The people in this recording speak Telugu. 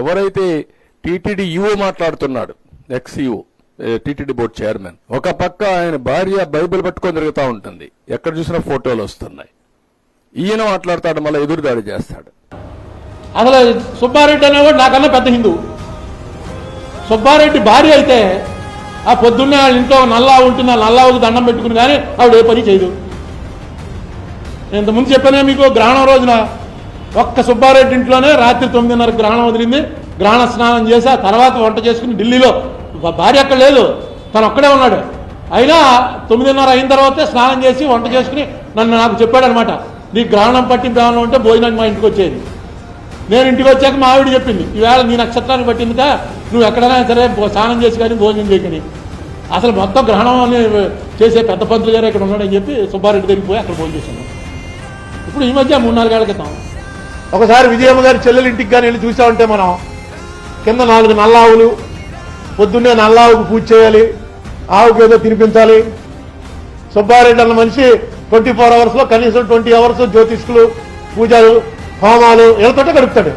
ఎవరైతే టీటీడీ ఈఓ మాట్లాడుతున్నాడు ఎక్స్ఈఓ టీటీడీ బోర్డు చైర్మన్ ఒక పక్క ఆయన భార్య బైబిల్ పట్టుకొని తిరుగుతూ ఉంటుంది. ఎక్కడ చూసినా ఫోటోలు వస్తున్నాయి. ఈయన మాట్లాడతాడు మళ్ళీ ఎదురుదాడి చేస్తాడు. అసలు సుబ్బారెడ్డి అనేవాడు నాకన్నా పెద్ద హిందూ సుబ్బారెడ్డి భార్య అయితే ఆ పొద్దున్నే వాళ్ళ ఇంట్లో నల్లా ఉంటుంది ఆ నల్లావుకు దండం పెట్టుకుని కానీ ఆవిడ ఏ పని చేయదు. నేను ఇంతకుముందు చెప్పానే మీకు గ్రహణం రోజున ఒక్క సుబ్బారెడ్డి ఇంట్లోనే రాత్రి తొమ్మిదిన్నర గ్రహణం వదిలింది. గ్రహణ స్నానం చేసి ఆ తర్వాత వంట చేసుకుని ఢిల్లీలో. భార్య అక్కడ లేదు. తను ఒక్కడే ఉన్నాడు. అయినా తొమ్మిదిన్నర అయిన తర్వాతే స్నానం చేసి వంట చేసుకుని నన్ను నాకు చెప్పాడనమాట. నీ గ్రహణం పట్టింది ఏమైనా ఉంటే భోజనానికి మా ఇంటికి వచ్చేది. నేను ఇంటికి వచ్చాక మా ఆవిడ చెప్పింది. ఈవేళ నీ నక్షత్రాన్ని పట్టిందిగా నువ్వు ఎక్కడైనా సరే స్నానం చేసి కానీ భోజనం చేయకని. అసలు మొత్తం గ్రహణం అని చేసే పెద్ద పంతులు గారు ఇక్కడ ఉన్నాడని చెప్పి సుబ్బారెడ్డి దగ్గరికి పోయి అక్కడ భోజనం చేశాను ఇప్పుడు ఈ మధ్య మూడు నాలుగేళ్ళ క్రితం ఒకసారి విజయమ్మ గారి చెల్లెలు ఇంటికి కానీ వెళ్ళి చూసామంటే మనం కింద నాలుగు నల్లావులు పొద్దున్నే నల్లావుకు పూజ చేయాలి ఆవుకు ఏదో తినిపించాలి. సుబ్బారెడ్డి అన్న మనిషి ట్వంటీ ఫోర్ అవర్స్లో కనీసం ట్వంటీ అవర్స్ జ్యోతిష్కులు పూజలు హోమాలు వీళ్ళతోటే గడుపుతాడు.